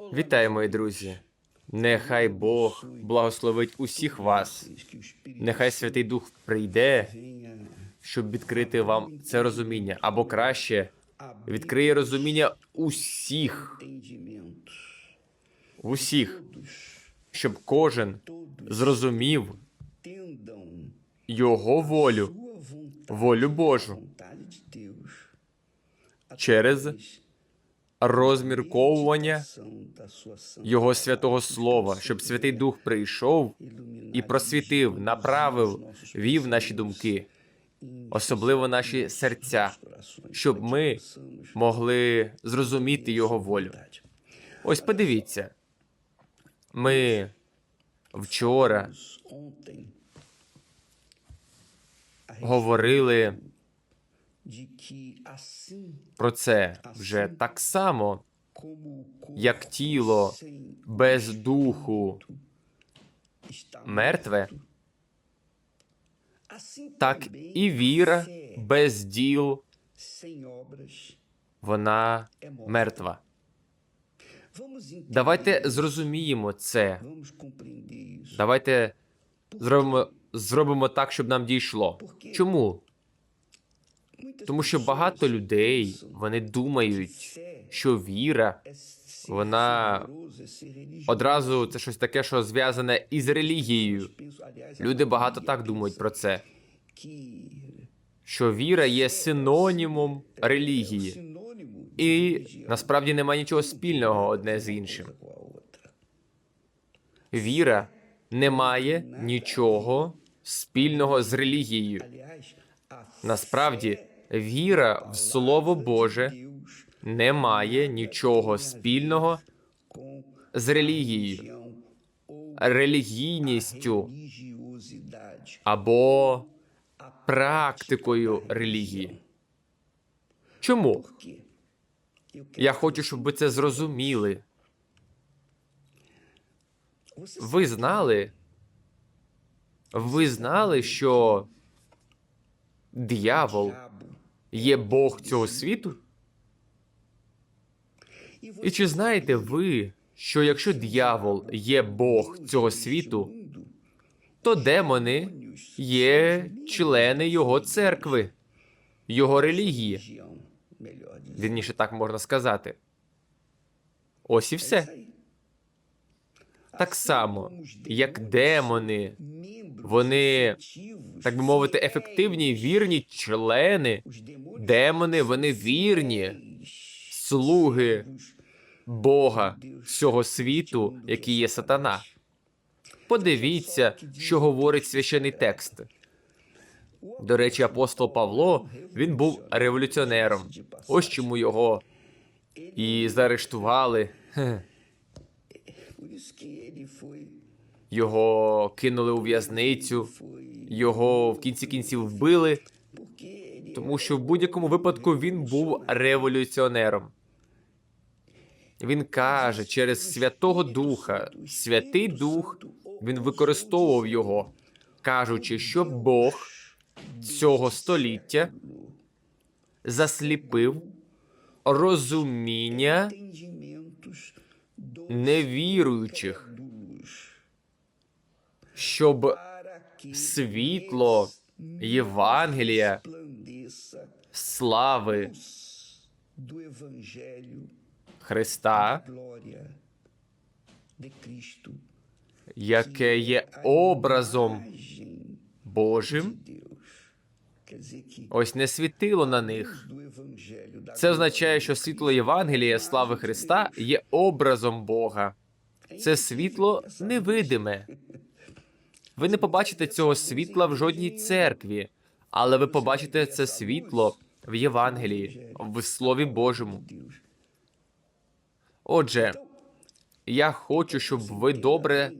Вітаю, мої друзі. Нехай Бог благословить усіх вас. Нехай Святий Дух прийде, щоб відкрити вам це розуміння, або краще відкриє розуміння усіх, усіх, щоб кожен зрозумів його волю, волю Божу через розмірковування Його святого Слова, щоб Святий Дух прийшов і просвітив, направив, вів наші думки, особливо наші серця, щоб ми могли зрозуміти Його волю. Ось подивіться, ми вчора говорили про це вже так само, як тіло без духу мертве, так і віра без діл вона мертва. Давайте зрозуміємо це. Давайте зробимо, зробимо так, щоб нам дійшло. Чому? Тому що багато людей вони думають, що віра вона одразу це щось таке, що зв'язане із релігією. Люди багато так думають про це. Що віра є синонімом релігії, і насправді немає нічого спільного одне з іншим. Віра не має нічого спільного з релігією. Насправді, віра в Слово Боже не має нічого спільного з релігією, релігійністю або практикою релігії. Чому? Я хочу, щоб ви це зрозуміли. Ви знали? Ви знали, що диявол є Бог цього світу? І чи знаєте ви, що якщо диявол є Бог цього світу, то демони є члени його церкви, його релігії? Вірніше так можна сказати. Ось і все. Так само, як демони, вони, так би мовити, ефективні, вірні члени. Демони, вони вірні, слуги Бога всього світу, який є сатана. Подивіться, що говорить священий текст. До речі, апостол Павло він був революціонером. Ось чому його і заарештували. Його кинули у в'язницю, його в кінці кінців вбили, тому що в будь-якому випадку він був революціонером. Він каже через Святого Духа, Святий Дух, він використовував його, кажучи, що Бог цього століття засліпив розуміння невіруючих, щоб світло Євангелія, слави Христа, яке є образом Божим, ось не світило на них. Це означає, що світло Євангелія слави Христа є образом Бога. Це світло невидиме. Ви не побачите цього світла в жодній церкві, але ви побачите це світло в Євангелії, в Слові Божому. Отже, я хочу, щоб ви добре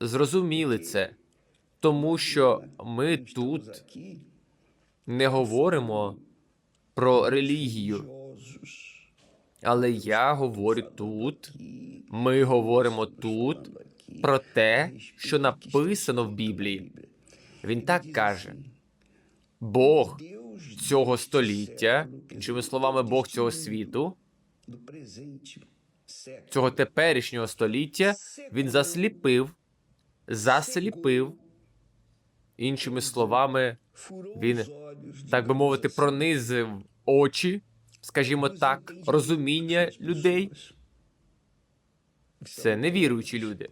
зрозуміли це, тому що ми тут не говоримо про релігію, але я говорю тут, ми говоримо тут про те, що написано в Біблії. Він так каже: Бог цього століття, іншими словами, Бог цього світу, цього теперішнього століття він засліпив, засліпив, іншими словами, Він, так би мовити, пронизив очі, скажімо так, розуміння людей. Це невіруючі люди.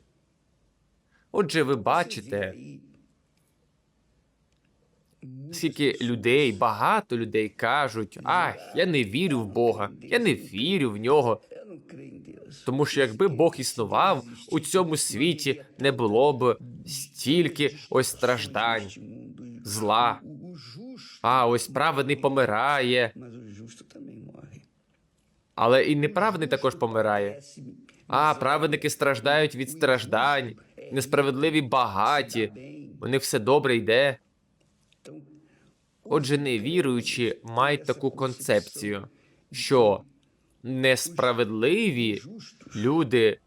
Отже, ви бачите, скільки людей, багато людей кажуть: ах, я не вірю в Бога, я не вірю в нього. Тому що якби Бог існував, у цьому світі не було б стільки ось страждань, зла. А ось праведний помирає, але і неправедний також помирає. А праведники страждають від страждань, несправедливі багаті. У них все добре йде. Отже, невіруючі мають таку концепцію, що несправедливі люди,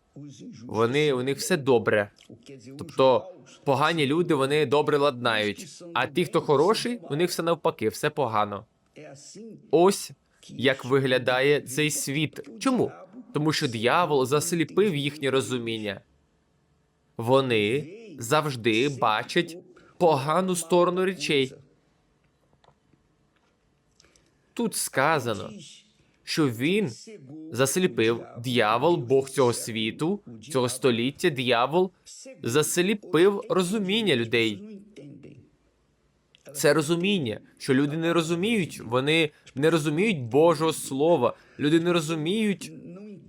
вони у них все добре. Тобто погані люди вони добре ладнають, а ті, хто хороший, у них все навпаки, все погано. Ось як виглядає цей світ. Чому? Тому що диявол засліпив їхнє розуміння. Вони завжди бачать погану сторону речей. Тут сказано, що він засліпив диявол, Бог цього світу, цього століття, диявол засліпив розуміння людей. Це розуміння, що люди не розуміють, вони не розуміють Божого Слова, люди не розуміють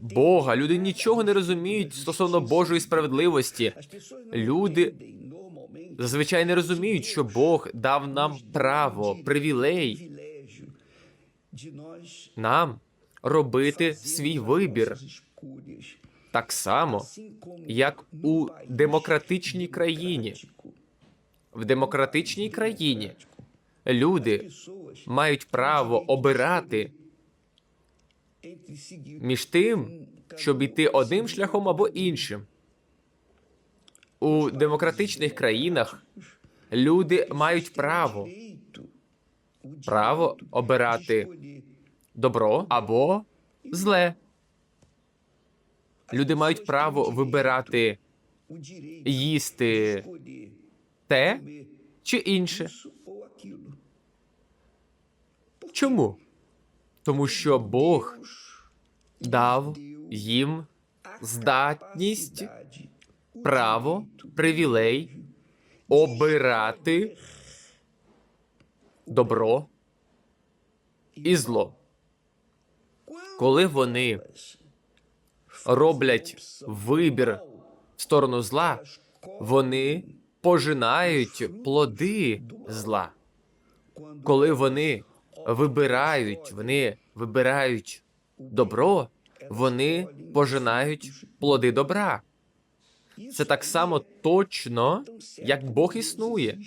Бога, люди нічого не розуміють стосовно Божої справедливості. Люди зазвичай не розуміють, що Бог дав нам право, привілей нам робити свій вибір так само, як у демократичній країні. В демократичній країні люди мають право обирати між тим, щоб іти одним шляхом або іншим. У демократичних країнах люди мають право право обирати добро або зле. Люди мають право вибирати їсти те чи інше. Чому? Тому що Бог дав їм здатність, право, привілей обирати добро і зло. Коли вони роблять вибір в сторону зла, вони пожинають плоди зла. Коли вони вибирають, вони вибирають добро, вони пожинають плоди добра. Це так само точно, як Бог існує.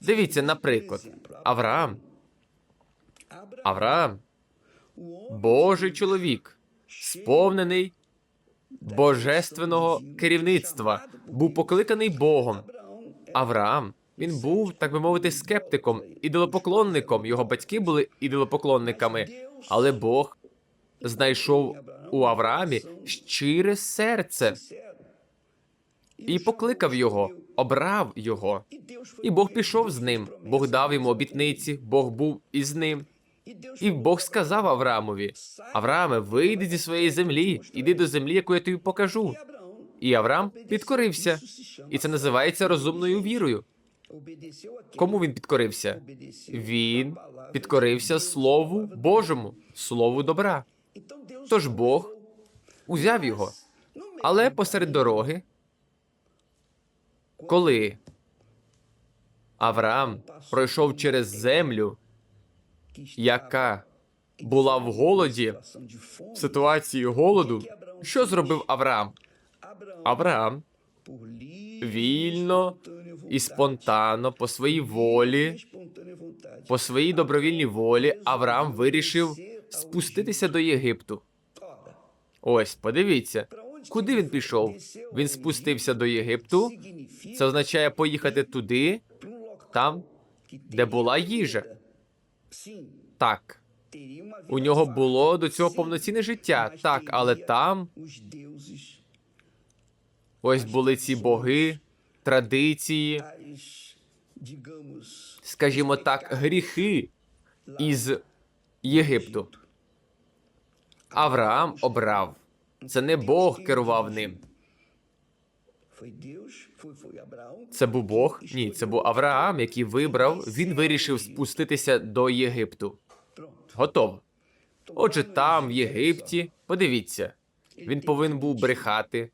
Дивіться, наприклад, Авраам. Авраам, Божий чоловік, сповнений божественного керівництва, був покликаний Богом. Авраам, він був, так би мовити, скептиком, ідолопоклонником. Його батьки були ідолопоклонниками, але Бог знайшов у Авраамі щире серце і покликав його, обрав його. І Бог пішов з ним. Бог дав йому обітниці, Бог був із ним. І Бог сказав Авраамові: Аврааме, вийди зі своєї землі, іди до землі, яку я тобі покажу. І Авраам підкорився, і це називається розумною вірою. Кому він підкорився? Він підкорився Слову Божому, Слову добра. Тож Бог узяв його. Але посеред дороги, коли Авраам пройшов через землю, яка була в голоді, в ситуації голоду, що зробив Авраам? Авраам вільно і спонтанно, по своїй волі, по своїй добровільній волі, Авраам вирішив спуститися до Єгипту. Ось, подивіться, куди він пішов? Він спустився до Єгипту. Це означає поїхати туди, там, де була їжа. Так, У нього було до цього повноцінне життя. Так, але там ось були ці боги, традиції, скажімо так, гріхи із Єгипту. Авраам обрав. Це не Бог керував ним. Це був Бог? Ні, це був Авраам, який вибрав. Він вирішив спуститися до Єгипту. Готово. Отже, там, в Єгипті, подивіться, він повинен був брехати,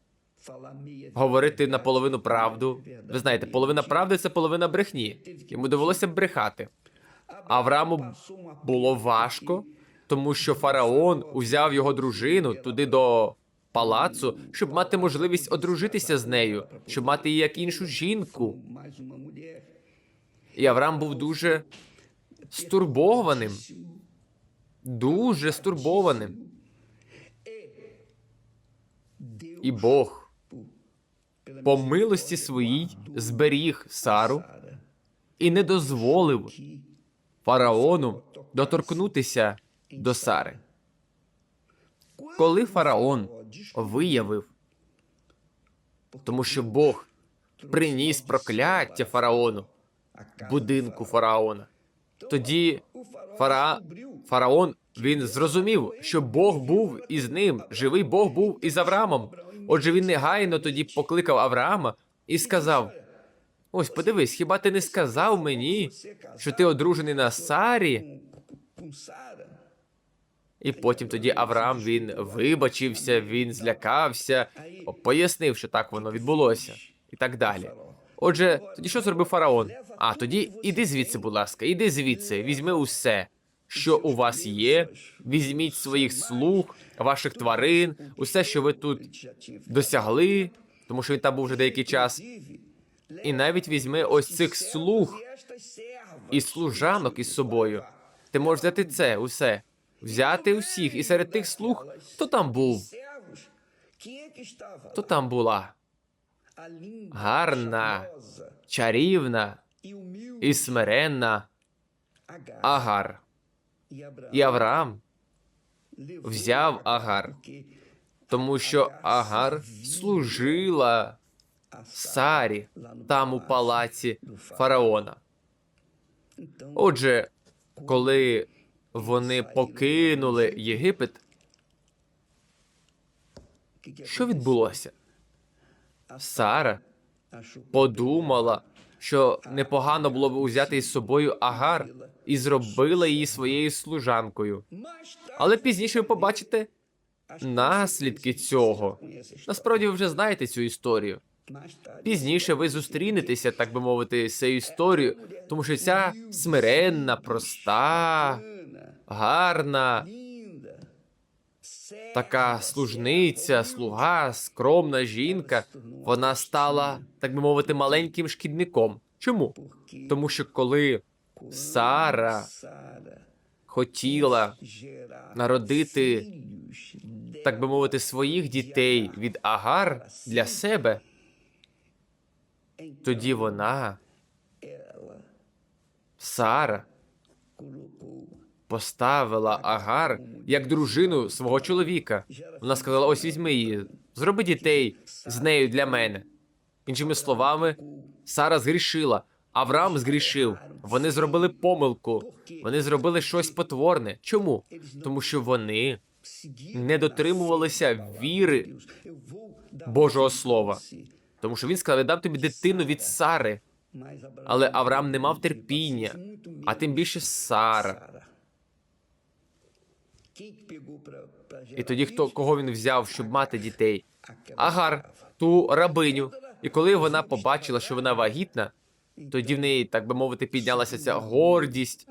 говорити наполовину правду. Ви знаєте, половина правди це половина брехні. Йому довелося брехати. Аврааму було важко, тому що фараон узяв його дружину туди до палацу, щоб мати можливість одружитися з нею, щоб мати її як іншу жінку. І Авраам був дуже стурбованим, дуже стурбованим. І Бог по милості своїй зберіг Сару і не дозволив фараону доторкнутися до Сари. Коли фараон виявив, тому що Бог приніс прокляття фараону будинку фараона, тоді фара... фараон він зрозумів, що Бог був із ним, живий Бог був із Авраамом. Отже, він негайно тоді покликав Авраама і сказав: Ось, подивись, хіба ти не сказав мені, що ти одружений на Сарі? І потім тоді Авраам він вибачився, він злякався, пояснив, що так воно відбулося, і так далі. Отже, тоді що зробив фараон? А тоді іди звідси, будь ласка, іди звідси, візьми усе, що у вас є, візьміть своїх слуг, ваших тварин, усе, що ви тут досягли, тому що він там був вже деякий час. І навіть візьми ось цих слуг і служанок із собою. Ти можеш взяти це усе, взяти усіх, і серед тих слуг, хто там був, хто там була гарна, чарівна і смиренна Агар. І Авраам взяв Агар, тому що Агар служила Сарі там у палаці фараона. Отже, коли вони покинули Єгипет, що відбулося? Сара подумала, що непогано було б узяти із собою Агар і зробила її своєю служанкою. Але пізніше ви побачите наслідки цього. Насправді ви вже знаєте цю історію. Пізніше ви зустрінетеся, так би мовити, з цією історією, тому що ця смиренна, проста, гарна, така служниця, слуга, скромна жінка, вона стала, так би мовити, маленьким шкідником. Чому? Тому що коли Сара хотіла народити, так би мовити, своїх дітей від Агар для себе, тоді вона, Сара, поставила Агар як дружину свого чоловіка. Вона сказала: ось візьми її, зроби дітей з нею для мене. Іншими словами, Сара згрішила, Авраам згрішив. Вони зробили помилку. Вони зробили щось потворне. Чому? Тому що вони не дотримувалися віри Божого Слова. Тому що він сказав: я дам тобі дитину від Сари. Але Авраам не мав терпіння, а тим більше Сара. І тоді хто кого він взяв, щоб мати дітей? Агар, ту рабиню. І коли вона побачила, що вона вагітна, тоді в неї, так би мовити, піднялася ця гордість,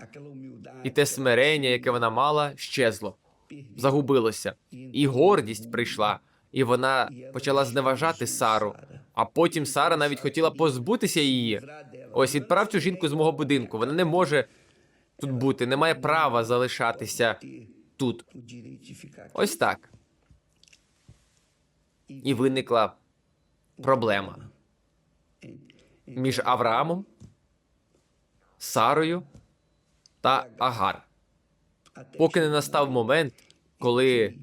і те смирення, яке вона мала, щезло, загубилося. І гордість прийшла, і вона почала зневажати Сару. А потім Сара навіть хотіла позбутися її. Ось відправ цю жінку з мого будинку. Вона не може тут бути, не має права залишатися тут. Ось так. І виникла проблема між Авраамом, Сарою та Агар. поки не настав момент, коли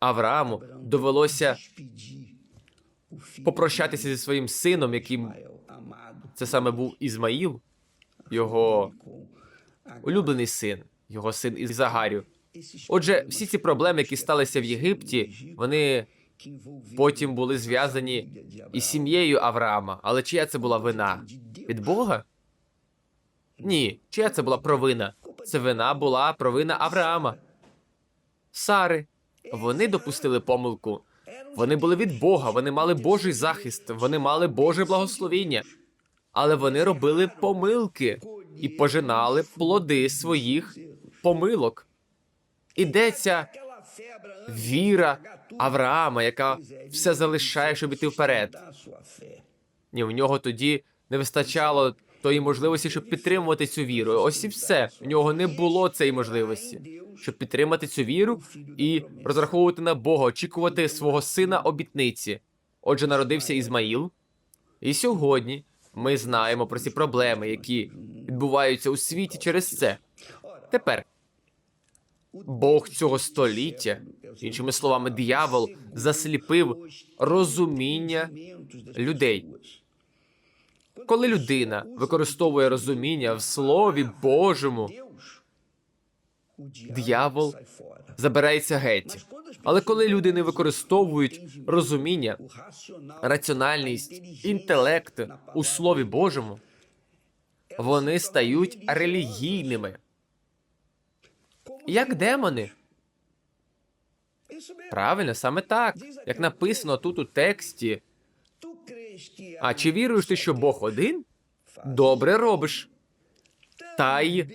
Аврааму довелося попрощатися зі своїм сином, яким це саме був Ізмаїл, його улюблений син, його син Ізагарю. Отже, всі ці проблеми, які сталися в Єгипті, вони потім були зв'язані із сім'єю Авраама. Але чия це була вина? Від Бога? Ні, чия це була провина? Це вина була провина Авраама. Сари. Вони допустили помилку. Вони були від Бога, вони мали Божий захист, вони мали Боже благословіння. Але вони робили помилки і пожинали плоди своїх помилок. Ідеться віра Авраама, яка все залишає, щоб іти вперед. Ні, в нього тоді не вистачало тої можливості, щоб підтримувати цю віру. Ось і все. У нього не було цієї можливості, щоб підтримати цю віру і розраховувати на Бога, очікувати свого сина обітниці. Отже, народився Ізмаїл, і сьогодні ми знаємо про ці проблеми, які відбуваються у світі через це. Тепер Бог цього століття, іншими словами, диявол засліпив розуміння людей. Коли людина використовує розуміння в Слові Божому, диявол забирається геть. Але коли люди не використовують розуміння, раціональність, інтелект у Слові Божому, вони стають релігійними, як демони. Правильно, саме так, як написано тут у тексті. А чи віруєш ти, що Бог один? Добре робиш. Та й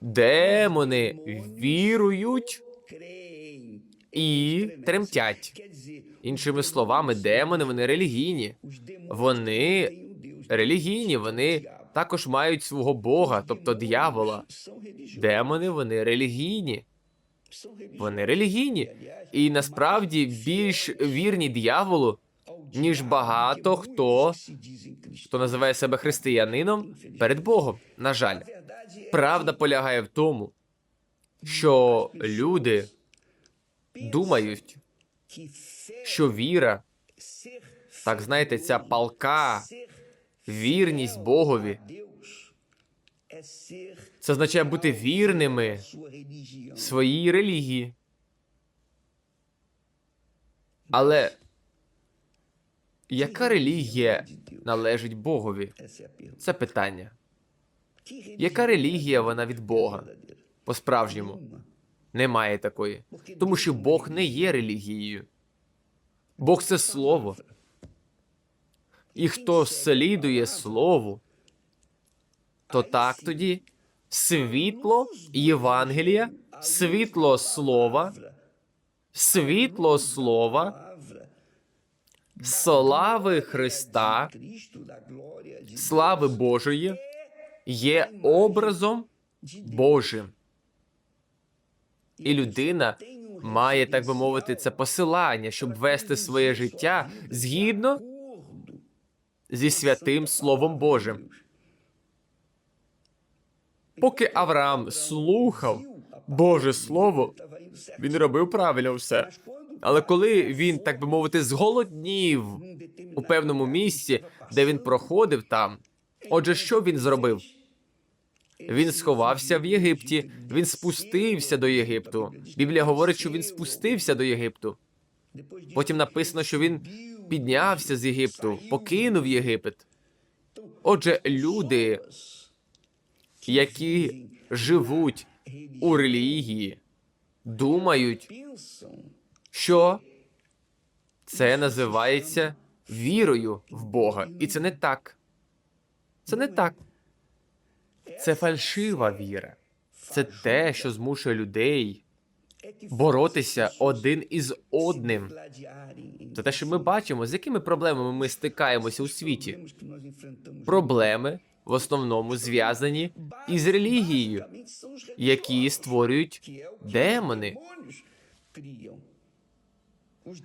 демони вірують і тремтять. Іншими словами, демони вони релігійні. Вони релігійні, вони також мають свого Бога, тобто диявола. Демони вони релігійні. Вони релігійні. І насправді більш вірні дияволу, ніж багато хто, хто називає себе християнином перед Богом. На жаль, правда полягає в тому, що люди думають, що віра, так знаєте, ця палка, вірність Богові, це означає бути вірними своїй релігії. Але яка релігія належить Богові? Це питання. Яка релігія вона від Бога? По-справжньому немає такої, тому що Бог не є релігією. Бог це слово. І хто слідує слову, то так тоді світло Євангелія, світло слова, світло слова, слави Христа, слави Божої є образом Божим. І людина має, так би мовити, це посилання, щоб вести своє життя згідно зі святим Словом Божим. Поки Авраам слухав Боже Слово, він робив правильно все. Але коли він, так би мовити, зголоднів у певному місці, де він проходив там, отже, що він зробив? Він сховався в Єгипті, він спустився до Єгипту. Біблія говорить, що він спустився до Єгипту. Потім написано, що він піднявся з Єгипту, покинув Єгипет. Отже, люди, які живуть у релігії, думають, що це називається вірою в Бога. І це не так. Це не так. Це фальшива віра. Це те, що змушує людей боротися один із одним. Це те, що ми бачимо, з якими проблемами ми стикаємося у світі. Проблеми в основному зв'язані із релігією, які створюють демони.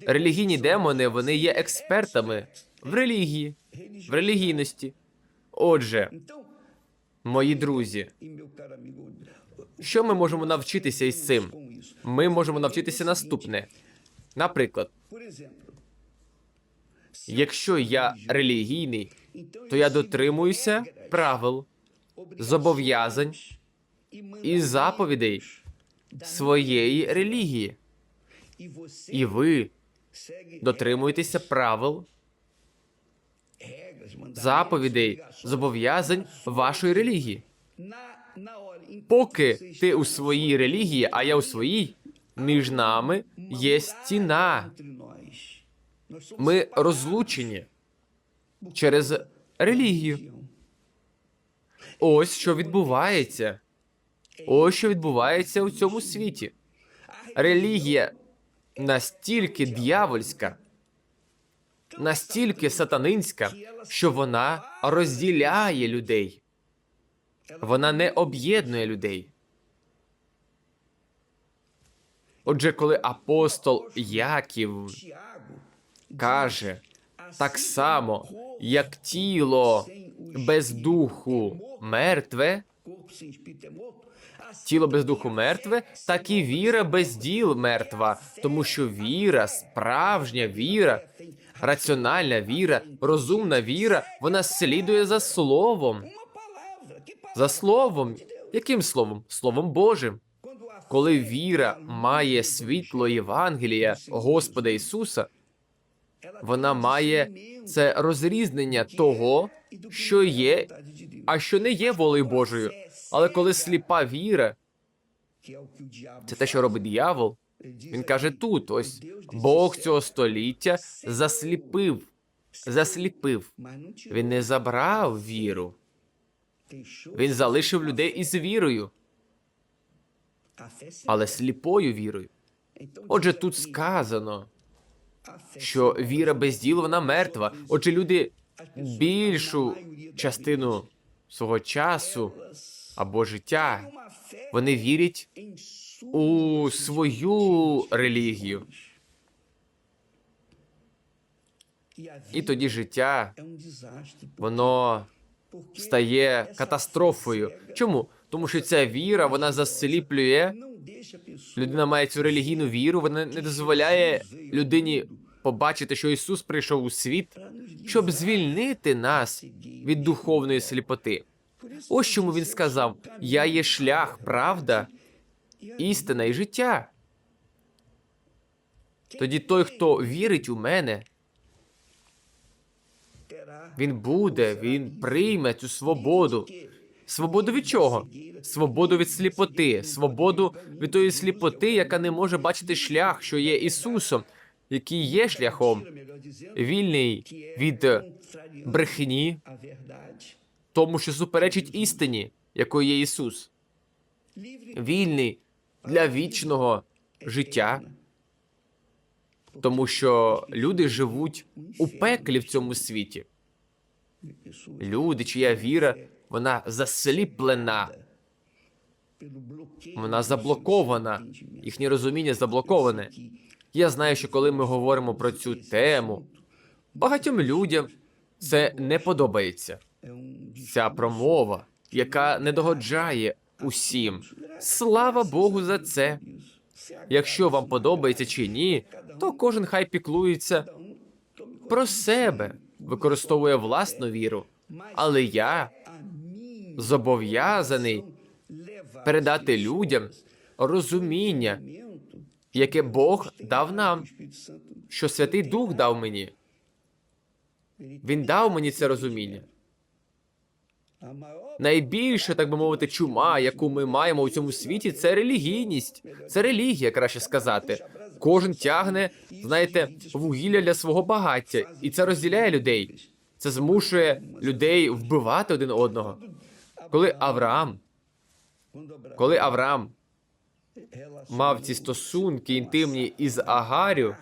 Релігійні демони вони є експертами в релігії, в релігійності. Отже, мої друзі, Що ми можемо навчитися із цим? Ми можемо навчитися наступне. Наприклад, якщо я релігійний, то я дотримуюся правил, зобов'язань і заповідей своєї релігії. І ви дотримуєтеся правил, заповідей, зобов'язань вашої релігії. Поки ти у своїй релігії, а я у своїй, між нами є стіна. Ми розлучені через релігію. Ось що відбувається. Ось що відбувається у цьому світі. Релігія настільки дьявольська, настільки сатанинська, що вона розділяє людей. Вона не об'єднує людей. Отже, коли апостол Яків каже так само, як тіло без духу мертве, тіло без духу мертве, так і віра без діл мертва, тому що віра, справжня віра, раціональна віра, розумна віра, вона слідує за словом. За словом. Яким словом? Словом Божим. Коли віра має світло Євангелія Господа Ісуса, вона має це розрізнення того, що є, а що не є волею Божою. Але коли сліпа віра, це те, що робить диявол, він каже тут: ось Бог цього століття засліпив, засліпив. Він не забрав віру, він залишив людей із вірою, але сліпою вірою. Отже, тут сказано, що віра без діл вона мертва. Отже, люди більшу частину свого часу або життя вони вірять у свою релігію, і тоді життя воно стає катастрофою. Чому? Тому що ця віра вона засліплює. Людина має цю релігійну віру, вона не дозволяє людині побачити, що Ісус прийшов у світ, щоб звільнити нас від духовної сліпоти. Ось чому він сказав: Я є шлях, правда, істина і життя. Тоді той, хто вірить у мене, він буде, він прийме цю свободу. Свободу від чого? Свободу від сліпоти, свободу від тої сліпоти, яка не може бачити шлях, що є Ісусом, який є шляхом, вільний від брехні, тому що суперечить істині, якою є Ісус, вільний для вічного життя, тому що люди живуть у пеклі в цьому світі. Люди, чия віра, вона засліплена, вона заблокована, їхнє розуміння заблоковане. Я знаю, що коли ми говоримо про цю тему, багатьом людям це не подобається. Ця промова, яка не догоджає усім. Слава Богу за це. Якщо вам подобається чи ні, то кожен хай піклується про себе, використовує власну віру. Але я зобов'язаний передати людям розуміння, яке Бог дав нам, що Святий Дух дав мені. Він дав мені це розуміння. Найбільше, так би мовити, чума, яку ми маємо у цьому світі, це релігійність. Це релігія, краще сказати. Кожен тягне, знаєте, вугілля для свого багаття, і це розділяє людей. Це змушує людей вбивати один одного. Коли Авраам, коли Авраам мав ці стосунки інтимні із Агарю,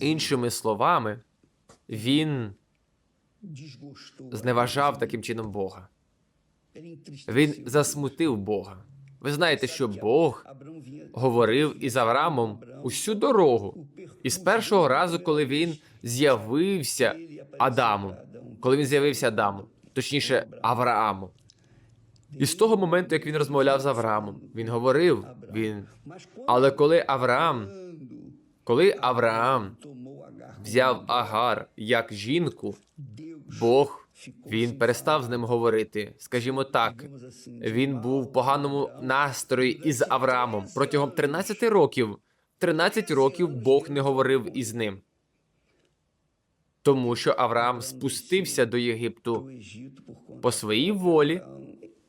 іншими словами, він зневажав таким чином Бога. Він засмутив Бога. Ви знаєте, що Бог говорив із Авраамом усю дорогу. І з першого разу, коли він з'явився Адаму, коли він з'явився Адаму, точніше Аврааму, І з того моменту, як він розмовляв з Авраамом, він говорив, він. Але коли Авраам, коли Авраам взяв Агар як жінку, Бог він перестав з ним говорити. Скажімо так, він був в поганому настрої із Авраамом протягом 13 років. 13 років Бог не говорив із ним. Тому що Авраам спустився до Єгипту по своїй волі.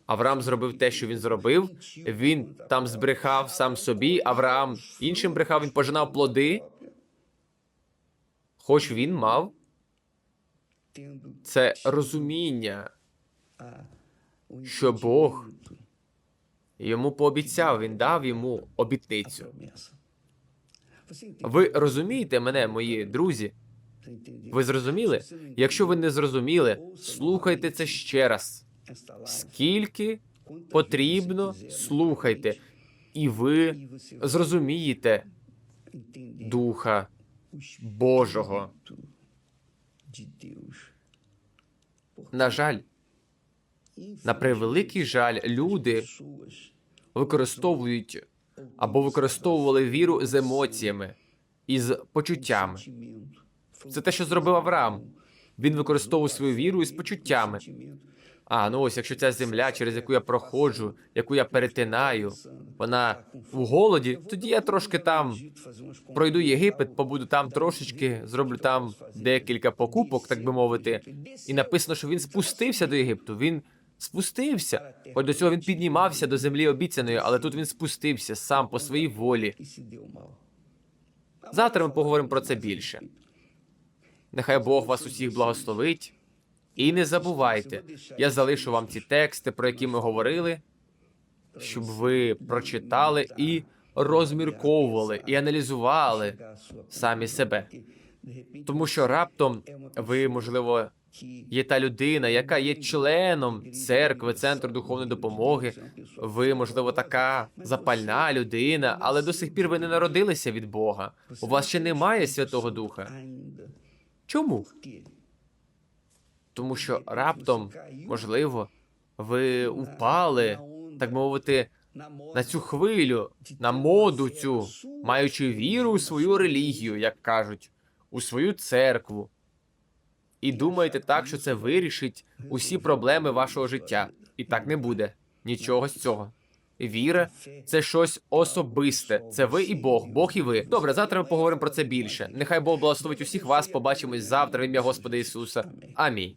Авраам зробив те, що він зробив. Він там збрехав сам собі. Авраам іншим брехав, він пожинав плоди. Хоч він мав це розуміння, що Бог йому пообіцяв, він дав йому обітницю. Ви розумієте мене, мої друзі? Ви зрозуміли? Якщо ви не зрозуміли, слухайте це ще раз. Скільки потрібно, слухайте, і ви зрозумієте Духа Божого. На жаль, на превеликий жаль, люди використовують або використовували віру з емоціями і з почуттями. Це те, що зробив Авраам. Він використовував свою віру із почуттями. А ну ось, якщо ця земля, через яку я проходжу, яку я перетинаю, вона в голоді, тоді я трошки там пройду Єгипет, побуду там трошечки, зроблю там декілька покупок, так би мовити. І написано, що він спустився до Єгипту. Він спустився. Хоч до цього він піднімався до землі обіцяної, але тут він спустився сам по своїй волі. Завтра ми поговоримо про це більше. Нехай Бог вас усіх благословить. І не забувайте, я залишу вам ці тексти, про які ми говорили, щоб ви прочитали і розмірковували, і аналізували самі себе. Тому що раптом ви, можливо, є та людина, яка є членом церкви, центру духовної допомоги. Ви, можливо, така запальна людина, але до сих пір ви не народилися від Бога. У вас ще немає Святого Духа. Чому? Тому що раптом, можливо, ви упали, так мовити, на цю хвилю, на моду цю, маючи віру у свою релігію, як кажуть, у свою церкву. І думаєте так, що це вирішить усі проблеми вашого життя. І так не буде. Нічого з цього. Віра це щось особисте. Це ви і Бог, Бог і ви. Добре, завтра ми поговоримо про це більше. Нехай Бог благословить усіх вас. Побачимось завтра в ім'я Господа Ісуса. Амінь.